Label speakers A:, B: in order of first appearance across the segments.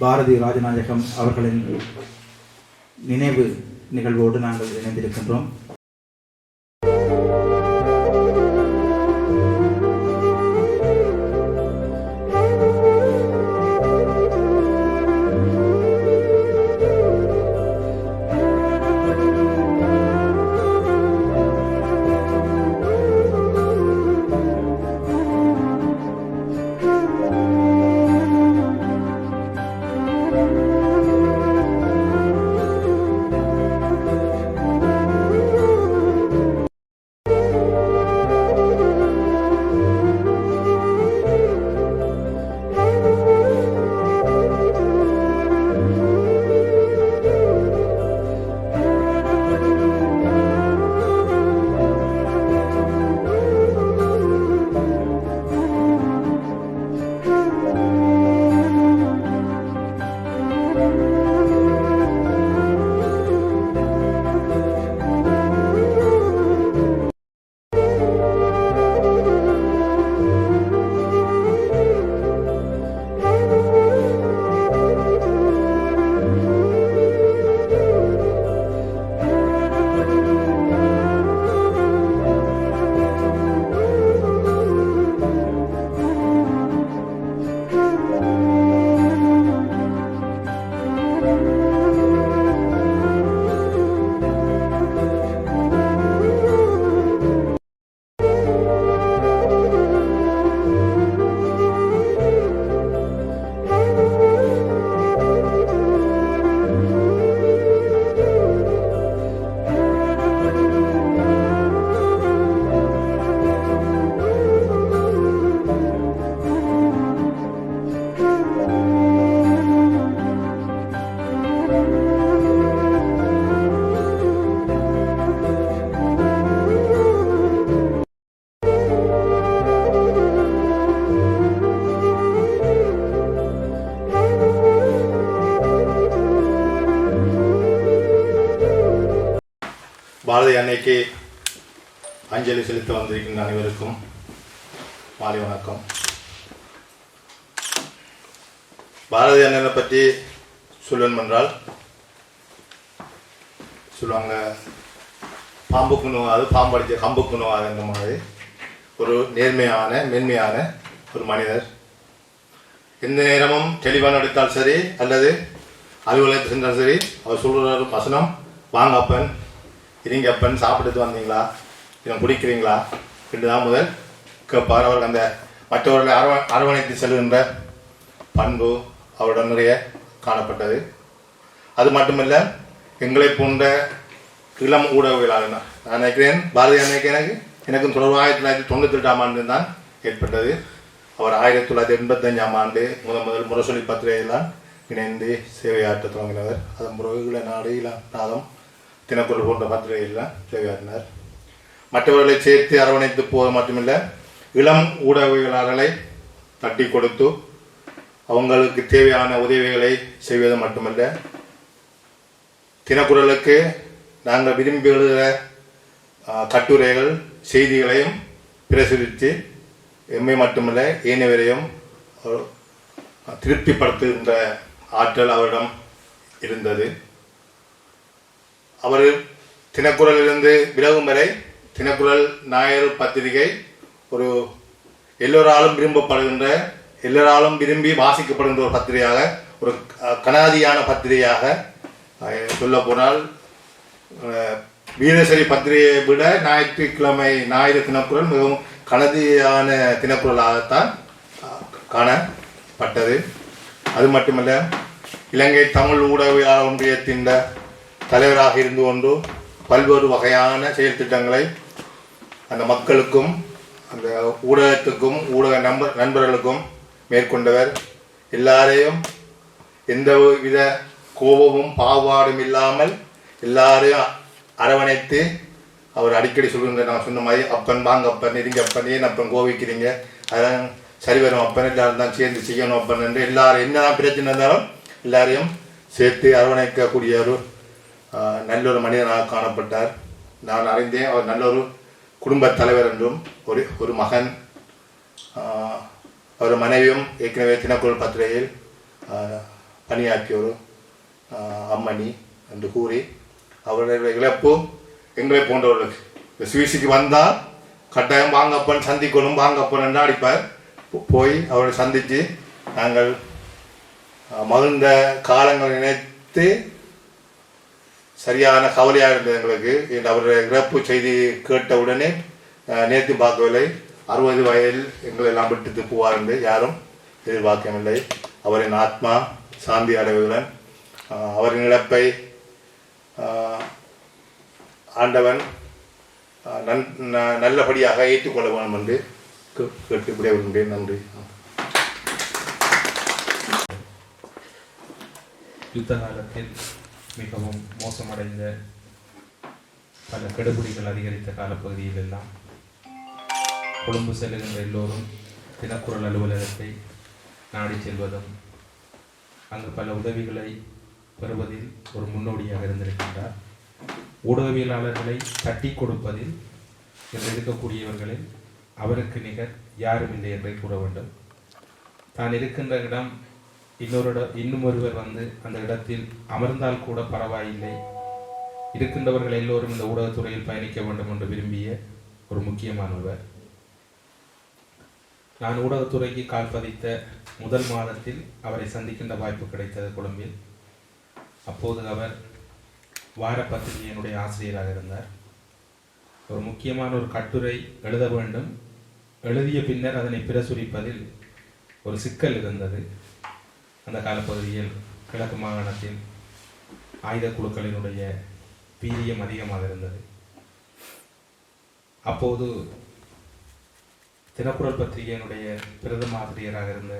A: பாரதி ராஜநாயகம் அவர்களின் நினைவு நிகழ்வோடு நாங்கள் இணைந்திருக்கின்றோம்.
B: பாரதி அன்னைக்கு அஞ்சலி செலுத்த வந்திருக்கின்ற அனைவருக்கும் மாலை வணக்கம். பாரதி அண்ணனை பற்றி சொல்லணும் என்றால் சொல்லுவாங்க பாம்புக்கு நோவாது பாம்பு அடித்த கம்புக்கு நோவாதுன்ற மாதிரி ஒரு நேர்மையான மென்மையான ஒரு மனிதர். எந்த நேரமும் தெளிவான நடித்தால் சரி அல்லது அலுவலகத்தில் சென்றால் சரி அவர் சொல்கிற வசனம் வாங்கப்பன் அப்பன் அப்பன் சாப்பிட்டுட்டு வந்தீங்களா? இதை குடிக்கிறீங்களா? என்று தான் முதல் கேட்பார் அவருக்கு அந்த மற்றவர்களை அரவ அரவணைத்து செல்கின்ற பண்பு அவருடன் நிறைய காணப்பட்டது. அது மட்டுமல்ல எங்களை போன்ற இளம் ஊடகவியலாளர் நான். நான் நினைக்கிறேன் பாரதி அன்னைக்கு எனக்கு எனக்கும் தொடர்பு ஆயிரத்தி தொள்ளாயிரத்தி தொண்ணூற்றி எட்டாம் ஆண்டு தான் ஏற்பட்டது. அவர் ஆயிரத்தி தொள்ளாயிரத்தி எண்பத்தஞ்சாம் ஆண்டு முதன் முதல் முரசொலி பத்திரிகையெல்லாம் இணைந்து சேவையாற்ற தொடங்கினவர். அதன் பிறகு இள நாடு நாதம் தினக்குரல் போன்ற பத்திரிகையெல்லாம் தேவையாடினார் மற்றவர்களை சேர்த்து அரவணைத்து போவது மட்டுமில்லை. இளம் ஊடகவியலாளர்களை தட்டி கொடுத்து அவங்களுக்கு தேவையான உதவிகளை செய்வது மட்டுமல்ல. தினக்குரலுக்கு நாங்கள் விரும்பி எழுதுகிற கட்டுரைகள் செய்திகளையும் பிரசுரித்து எம்மை மட்டுமல்ல ஏனைவரையும் அவர் திருப்திப்படுத்துகின்ற ஆற்றல் அவரிடம் இருந்தது. அவர் தினக்குரலிலிருந்து விலகும் வரை தினக்குரல் ஞாயிறு பத்திரிகை ஒரு எல்லோராலும் விரும்பப்படுகின்ற எல்லோராலும் விரும்பி வாசிக்கப்படுகின்ற ஒரு பத்திரிகையாக ஒரு அஹ், கனாதியான பத்திரிகையாக சொல்ல போனால் வீரசரி பத்திரிகையை விட ஞாயிற்றுக்கிழமை ஞாயிறு தினக்குரல் மிகவும் கனதியான தினக்குரலாகத்தான் காணப்பட்டது. அது மட்டுமல்ல இலங்கை தமிழ் ஊடகவியலாளர் ஒன்றியத்தின் தலைவராக இருந்து கொண்டு பல்வேறு வகையான செயல்திட்டங்களை அந்த மக்களுக்கும் அந்த ஊடகத்துக்கும் ஊடக நண்பர் நண்பர்களுக்கும் மேற்கொண்டவர். எல்லாரையும் எந்த வித கோபமும் பாகுபாடும் இல்லாமல் எல்லாரையும் அரவணைத்து அவர் அடிக்கடி சொல்லுங்க நான் சொன்ன மாதிரி அப்பன் வாங்க அப்பன் இருங்க அப்பன் ஏன் அப்பன் கோவிக்கிறீங்க அதெல்லாம் சரி வரும் அப்பன் எல்லாரும் தான் சேர்ந்து செய்யணும் அப்பன் என்று எல்லாரும் என்னதான் பிரச்சனை இருந்தாலும் எல்லாரையும் சேர்த்து அரவணைக்கக்கூடிய ஒரு நல்லொரு நல்ல ஒரு மனிதனாக காணப்பட்டார். நான் அறிந்தேன் அவர் நல்ல ஒரு குடும்பத் தலைவர் என்றும் ஒரு ஒரு மகன். அவர் மனைவியும் ஏற்கனவே தினக்குரல் பத்திரிகையில் பணியாற்றியோர் பணியாற்றிய ஒரு அம்மணி என்று கூறி அவருடைய இழப்பு எங்களை போன்றவர்களுக்கு. இந்த சுவிசிக்கு வந்தால் கட்டாயம் வாங்கப்பன் சந்திக்கணும் வாங்கப்பன் என்று அடிப்பார். போய் அவரை சந்தித்து நாங்கள் மகிழ்ந்த காலங்களை நினைத்து சரியான கவலையாக இருந்தது எங்களுக்கு. அவருடைய இறப்பு செய்தி கேட்ட உடனே அஹ், நேர்த்தி பார்க்கவில்லை. அறுபது வயதில் எங்களை எல்லாம் விட்டு போவார் என்று யாரும் எதிர்பார்க்கவில்லை. அவரின் ஆத்மா சாந்தி அடைவதுடன் அவரின் இழப்பை ஆண்டவன் நன் ந- நல்லபடியாக ஏற்றுக்கொள்ள வேண்டும் என்று கே- கேட்டு விடைபெறுகின்றேன். நன்றி.
C: யுத்த காலத்தில் மிகவும் மோசமடைந்த பல கெடுபிடிகள் அதிகரித்த காலப்பகுதியில் எல்லாம் கொழும்பு செல்லுகின்ற எல்லோரும் தினக்குரல் அலுவலகத்தை நாடி செல்வதும் அங்கு பல உதவிகளை பெறுவதில் ஒரு முன்னோடியாக இருந்திருக்கின்றார். ஊடகவியலாளர்களை தட்டி கொடுப்பதில் இன்று இருக்கக்கூடியவர்களில் அவருக்கு நிகர் யாரும் இல்லை என்றே கூற வேண்டும். தான் இருக்கின்ற இடம் இன்னொரு இன்னும் ஒருவர் வந்து அந்த இடத்தில் அமர்ந்தால் கூட பரவாயில்லை. இருக்கின்றவர்கள் எல்லோரும் இந்த ஊடகத்துறையில் பயணிக்க வேண்டும் என்று விரும்பிய ஒரு முக்கியமானவர். நான் ஊடகத்துறைக்கு கால் பதித்த முதல் மாதத்தில் அவரை சந்திக்கின்ற வாய்ப்பு கிடைத்தது கொழும்பில். அப்போது அவர் வார பத்திரிகையினுடைய ஆசிரியராக இருந்தார். ஒரு முக்கியமான ஒரு கட்டுரை எழுத வேண்டும். எழுதிய பின்னர் அதனை பிரசுரிப்பதில் ஒரு சிக்கல் இருந்தது. அந்த காலப்பகுதியில் கிழக்கு மாகாணத்தில் ஆயுத குழுக்களினுடைய வீரியம் அதிகமாக இருந்தது. அப்போது தினக்குரல் பத்திரிகையினுடைய பிரதம ஆசிரியராக இருந்த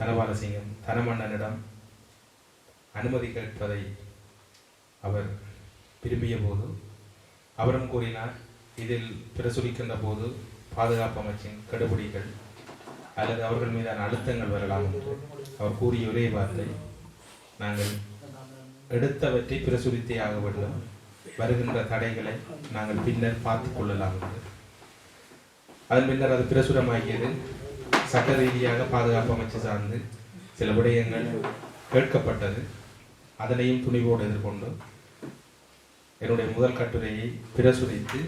C: தனபாலசிங்கம் தனமன்னனிடம் அனுமதி கேட்பதை அவர் விரும்பிய போது அவரும் கூறினார் இதில் பிரசுரிக்கின்ற போது பாதுகாப்பு அமைச்சின் கெடுபிடிகள் அல்லது அவர்கள் மீதான அழுத்தங்கள் வரலாம் என்று அவர் கூறிய ஒரே வார்த்தை நாங்கள் எடுத்தவற்றை பிரசுரித்தே ஆக வேண்டும். வருகின்ற தடைகளை நாங்கள் பின்னர் பார்த்து கொள்ளலாம் என்று. அதன் பின்னர் அது பிரசுரமாகியது. சட்ட ரீதியாக பாதுகாப்பு அமைச்சு சார்ந்து சில விடயங்கள் கேட்கப்பட்டது. அதனையும் துணிவோடு எதிர்கொண்டு என்னுடைய முதல் கட்டுரையை பிரசுரித்து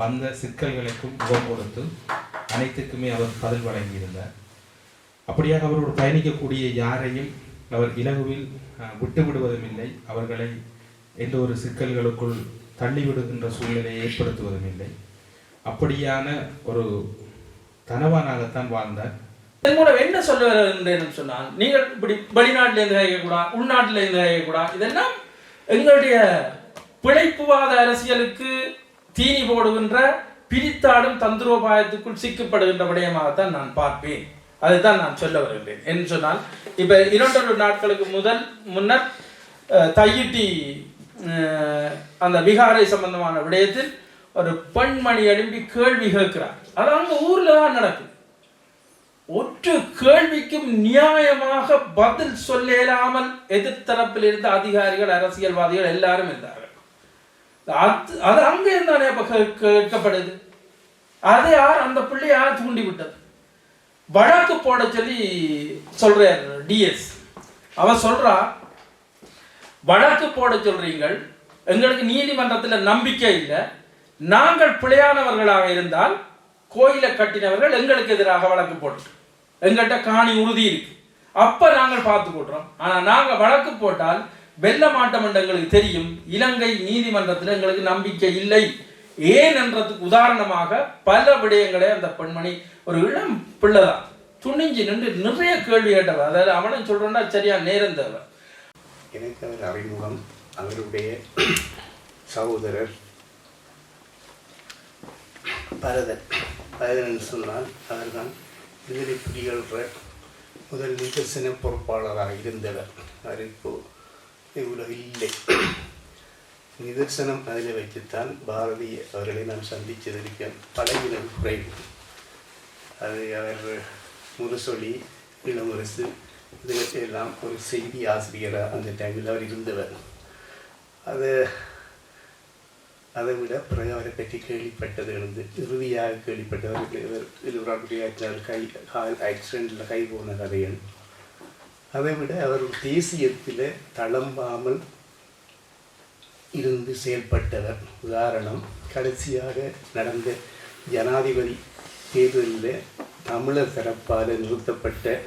C: வந்த சிக்கல்களுக்கும் முகம் கொடுத்து அனைத்துக்குமே அவர் பதில் வழங்கியிருந்தார். அப்படியாக அவரோடு பயணிக்கக்கூடிய யாரையும் அவர் இலகுவில் விட்டுவிடுவதும் விட்டு விடுவதும் இல்லை அவர்களை எந்த ஒரு சிக்கல்களுக்குள் தள்ளிவிடுகின்ற சூழ்நிலையை ஏற்படுத்துவதும் இல்லை அப்படியான ஒரு தனவானாகத்தான் வாழ்ந்தார்.
D: இதன் மூலம் என்ன சொல்ல என்று சொன்னால் நீங்கள் இப்படி வெளிநாட்டில் இருந்து கேட்கக்கூடாது உள்நாட்டில் இருந்து கேட்கக்கூடாது இதெல்லாம் எங்களுடைய பிழைப்புவாத அரசியலுக்கு தீனி போடுகின்ற பிரித்தாடும் தந்திரோபாயத்துக்குள் சிக்கப்படுகின்ற விடயமாகத்தான் நான் பார்ப்பேன். அதுதான் நான் சொல்ல வருகிறேன் என்று சொன்னால் இப்ப இரண்டொரு நாட்களுக்கு முதல் முன்னர் தையிட்டி அஹ், அந்த விகாரை சம்பந்தமான விடயத்தில் ஒரு பெண்மணி எழும்பி கேள்வி கேட்கிறார். அது அங்க ஊர்ல தான் நடக்குது. ஒற்று கேள்விக்கும் நியாயமாக பதில் சொல்ல இயலாமல் எதிர்த்தரப்பில் இருந்த அதிகாரிகள் அரசியல்வாதிகள் எல்லாரும் இருந்தார்கள். அது அது அங்கே இருந்தானே அப்போ கேட்கப்படுது. அதை யார் அந்த பிள்ளை யார் தூண்டி விட்டது வழக்கு போட சொல்லி சொல்றார் டிஎஸ் அவன் சொல்றா வழக்கு போட சொல்றீங்கள். எங்களுக்கு நீதிமன்றத்தில் நம்பிக்கை இல்லை. நாங்கள் பிழையானவர்களாக இருந்தால் கோயிலை கட்டினவர்கள் எங்களுக்கு எதிராக வழக்கு போட்டு எங்கள்கிட்ட காணி உறுதி இருக்கு. அப்ப நாங்கள் பார்த்து போடுறோம் ஆனா நாங்க வழக்கு போட்டால் வெல்ல மாட்டோம் என்று எங்களுக்கு தெரியும். இலங்கை நீதிமன்றத்தில் எங்களுக்கு நம்பிக்கை இல்லை. ஏன் என்றதுக்கு உதாரணமாக பல விடயங்களை அந்த பெண்மணி ஒரு இளம் பிள்ளைதான். துணிஞ்சு நின்று நிறைய கேள்வி கேட்டவர் அதாவது அவனும் சொல்றேன்னா சரியா நேரம் தேவை.
E: எனக்கு அவர் அறிமுகம் அவருடைய சகோதரர் பரதன். பரதன் சொன்னால் அவர்தான் விடுதலை புலிகள் முதல் நிதர்சன பொறுப்பாளராக இருந்தவர். அவர் இப்போது இவ்வளவு இல்லை. நிதர்சனம் அதில் வைத்துத்தான் பாரதி அவர்களை நாம் சந்தித்ததற்கு பழகினர் குறைவு அது அவர் முரசொலி இளமுரசு இதுக்கு எல்லாம் ஒரு செய்தி ஆசிரியராக அந்த டைமில் அவர் இருந்தவர். அது அதை விட பிறகு அவரை பற்றி கேள்விப்பட்டது இருந்து இறுதியாக கேள்விப்பட்டவர் இவர் இருவருடைய கை கால் ஆக்சிடெண்ட்டில் கை போன கதைகள். அதை விட அவர் தேசியத்தில் தளம்பாமல் இருந்து செயல்பட்டவர். உதாரணம் கடைசியாக நடந்த ஜனாதிபதி தேர்தலில் தமிழர் தரப்பால் நிறுத்தப்பட்ட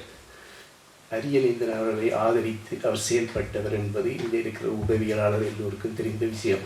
E: அரியநேந்திரன் அவர்களை ஆதரித்து அவர் செயல்பட்டவர் என்பது இங்கே இருக்கிற உதவியாளர் எல்லோருக்கும் தெரிந்த விஷயம்.